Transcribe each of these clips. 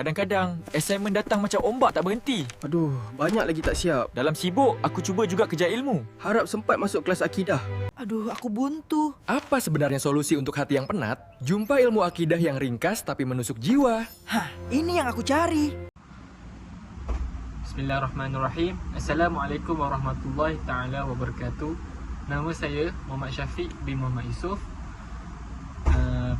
Kadang-kadang assignment datang macam ombak tak berhenti. Aduh, banyak lagi tak siap. Dalam sibuk, aku cuba juga kejar ilmu. Harap sempat masuk kelas akidah. Aduh, aku buntu. Apa sebenarnya solusi untuk hati yang penat? Jumpa ilmu akidah yang ringkas tapi menusuk jiwa. Hah, ini yang aku cari. Bismillahirrahmanirrahim. Assalamualaikum warahmatullahi taala wabarakatuh. Nama saya Muhammad Syafiq bin Muhammad Yusof.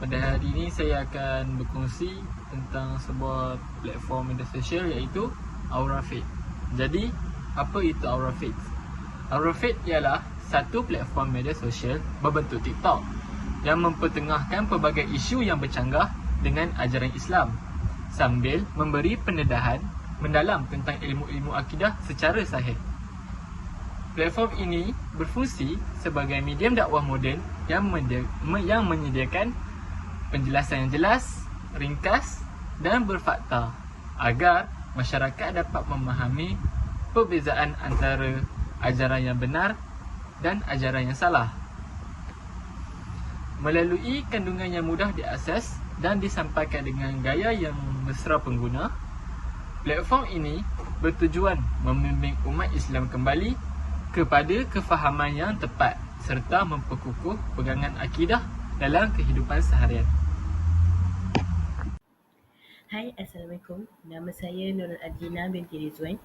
Pada hari ini saya akan berkongsi tentang sebuah platform media sosial iaitu Aurafit. Jadi, apa itu Aurafit? Aurafit ialah satu platform media sosial berbentuk TikTok yang mempertengahkan pelbagai isu yang bercanggah dengan ajaran Islam sambil memberi pendedahan mendalam tentang ilmu-ilmu akidah secara sahih. Platform ini berfungsi sebagai medium dakwah moden yang, yang menyediakan penjelasan yang jelas, ringkas dan berfakta agar masyarakat dapat memahami perbezaan antara ajaran yang benar dan ajaran yang salah. Melalui kandungan yang mudah diakses dan disampaikan dengan gaya yang mesra pengguna, platform ini bertujuan membimbing umat Islam kembali kepada kefahaman yang tepat serta memperkukuh pegangan akidah dalam kehidupan seharian. Hai, Assalamualaikum. Nama saya Nurul Adina binti Rizwan.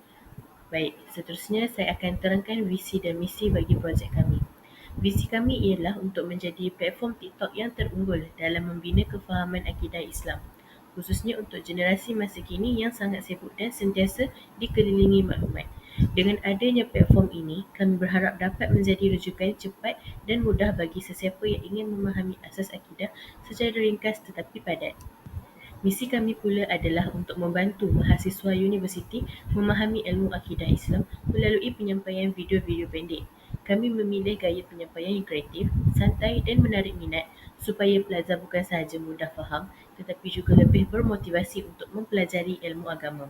Baik, seterusnya saya akan terangkan visi dan misi bagi projek kami. Visi kami ialah untuk menjadi platform TikTok yang terunggul dalam membina kefahaman akidah Islam khususnya untuk generasi masa kini yang sangat sibuk dan sentiasa dikelilingi maklumat. Dengan adanya platform ini, kami berharap dapat menjadi rujukan cepat dan mudah bagi sesiapa yang ingin memahami asas akidah secara ringkas tetapi padat. Misi kami pula adalah untuk membantu mahasiswa universiti memahami ilmu akidah Islam melalui penyampaian video-video pendek. Kami memilih gaya penyampaian yang kreatif, santai dan menarik minat supaya pelajar bukan sahaja mudah faham tetapi juga lebih bermotivasi untuk mempelajari ilmu agama.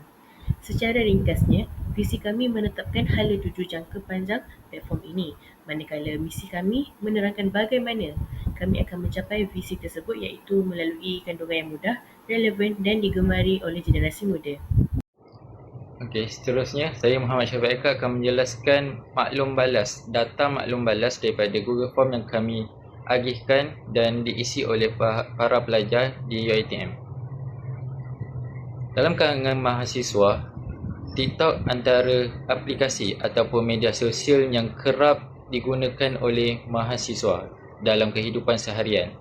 Secara ringkasnya, visi kami menetapkan hala tuju jangka panjang platform ini, manakala misi kami menerangkan bagaimana kami akan mencapai visi tersebut iaitu melalui kandungan yang mudah, relevan dan digemari oleh generasi muda. Okey, seterusnya saya Muhammad Syafiq Eka akan menjelaskan maklum balas, data maklum balas daripada Google Form yang kami agihkan dan diisi oleh para pelajar di UiTM. Dalam kalangan mahasiswa, TikTok antara aplikasi ataupun media sosial yang kerap digunakan oleh mahasiswa dalam kehidupan seharian.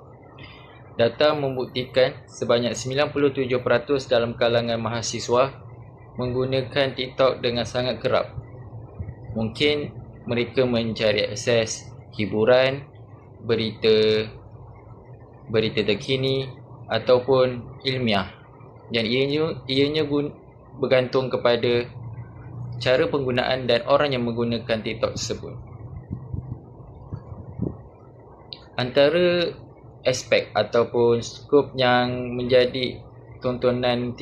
Data membuktikan sebanyak 97% dalam kalangan mahasiswa menggunakan TikTok dengan sangat kerap. Mungkin mereka mencari akses hiburan, berita berita terkini ataupun ilmiah dan ianya ianya gun, bergantung kepada cara penggunaan dan orang yang menggunakan TikTok tersebut. Antara aspek ataupun skop yang menjadi tontonan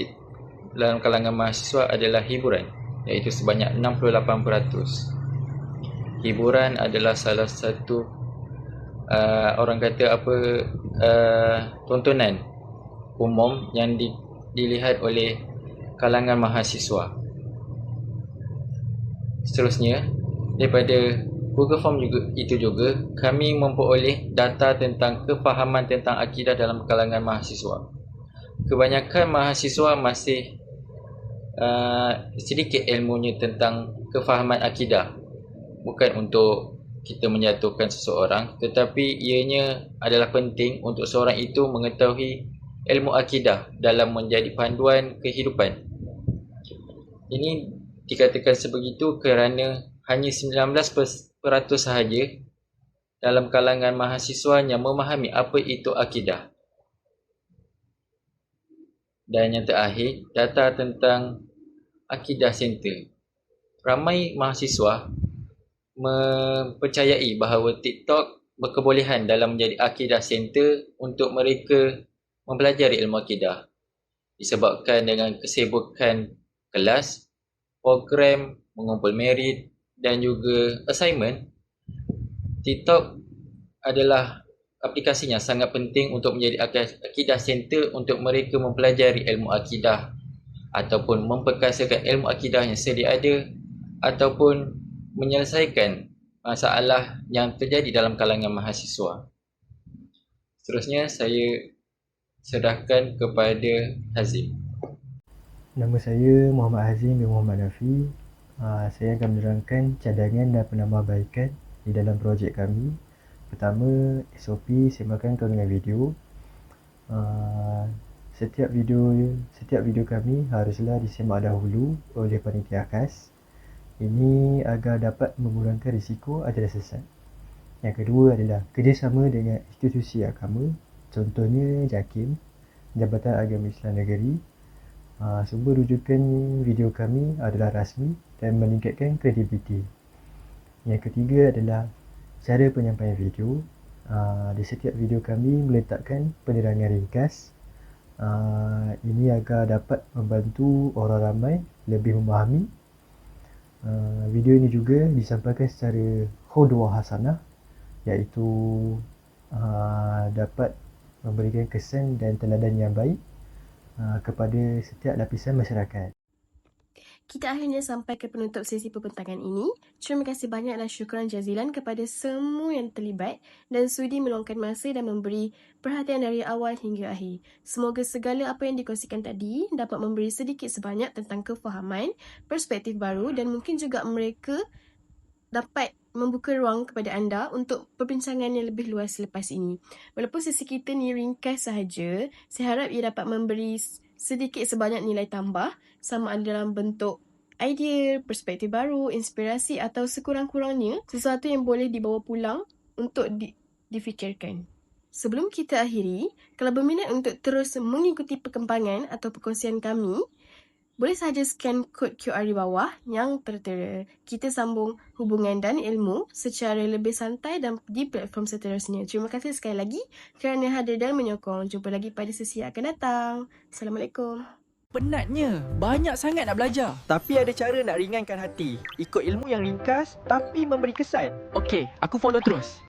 dalam kalangan mahasiswa adalah hiburan iaitu sebanyak 68%. Hiburan adalah salah satu uh, orang kata apa uh, tontonan umum yang di, dilihat oleh kalangan mahasiswa. Seterusnya, daripada Google Form juga itu juga kami memperoleh data tentang kefahaman tentang akidah dalam kalangan mahasiswa. Kebanyakan mahasiswa masih uh, sedikit ilmunya tentang kefahaman akidah. Bukan untuk kita menjatuhkan seseorang tetapi ianya adalah penting untuk seorang itu mengetahui ilmu akidah dalam menjadi panduan kehidupan ini dikatakan sebegitu kerana hanya 19% sahaja dalam kalangan mahasiswa yang memahami apa itu akidah. Dan yang terakhir, data tentang akidah center. Ramai mahasiswa mempercayai bahawa TikTok berkebolehan dalam menjadi akidah center untuk mereka mempelajari ilmu akidah. Disebabkan dengan kesibukan kelas, program, mengumpul merit dan juga assignment, TikTok adalah aplikasi yang sangat penting untuk menjadi akidah center untuk mereka mempelajari ilmu akidah ataupun memperkasakan ilmu akidah yang sedia ada ataupun menyelesaikan masalah yang terjadi dalam kalangan mahasiswa. Seterusnya saya serahkan kepada Hazim. Nama saya Muhammad Hazim bin Muhammad Nafi. Uh, saya akan menerangkan cadangan dan penambahbaikan di dalam projek kami. Pertama, SOP semakan kau dengan video. Uh, setiap video setiap video kami haruslah disemak dahulu oleh panitia khas. Ini agar dapat mengurangkan risiko ada sesat. Yang kedua adalah kerjasama dengan institusi agama, contohnya JAKIM, Jabatan Agama Islam Negeri. Uh, sumber rujukan video kami adalah rasmi dan meningkatkan kredibiliti. Yang ketiga adalah cara penyampaian video. Uh, di setiap video kami meletakkan penerangan ringkas. Uh, ini agar dapat membantu orang ramai lebih memahami. Video ini juga disampaikan secara khudwah hasanah iaitu dapat memberikan kesan dan teladan yang baik kepada setiap lapisan masyarakat. Kita akhirnya sampai ke penutup sesi pembentangan ini. Terima kasih banyak dan syukuran jazilan kepada semua yang terlibat dan sudi meluangkan masa dan memberi perhatian dari awal hingga akhir. Semoga segala apa yang dikongsikan tadi dapat memberi sedikit sebanyak tentang kefahaman, perspektif baru dan mungkin juga mereka dapat membuka ruang kepada anda untuk perbincangan yang lebih luas selepas ini. Walaupun sesi kita ni ringkas sahaja, saya harap ia dapat memberi sedikit sebanyak nilai tambah sama ada dalam bentuk idea, perspektif baru, inspirasi atau sekurang-kurangnya sesuatu yang boleh dibawa pulang untuk di- difikirkan. Sebelum kita akhiri, kalau berminat untuk terus mengikuti perkembangan atau perkongsian kami, boleh sahaja scan kod QR di bawah yang tertera. Kita sambung hubungan dan ilmu secara lebih santai dan di platform seterusnya. Terima kasih sekali lagi kerana hadir dan menyokong. Jumpa lagi pada sesi yang akan datang. Assalamualaikum. Penatnya, banyak sangat nak belajar. Tapi ada cara nak ringankan hati. Ikut ilmu yang ringkas tapi memberi kesan. Okey, aku follow terus.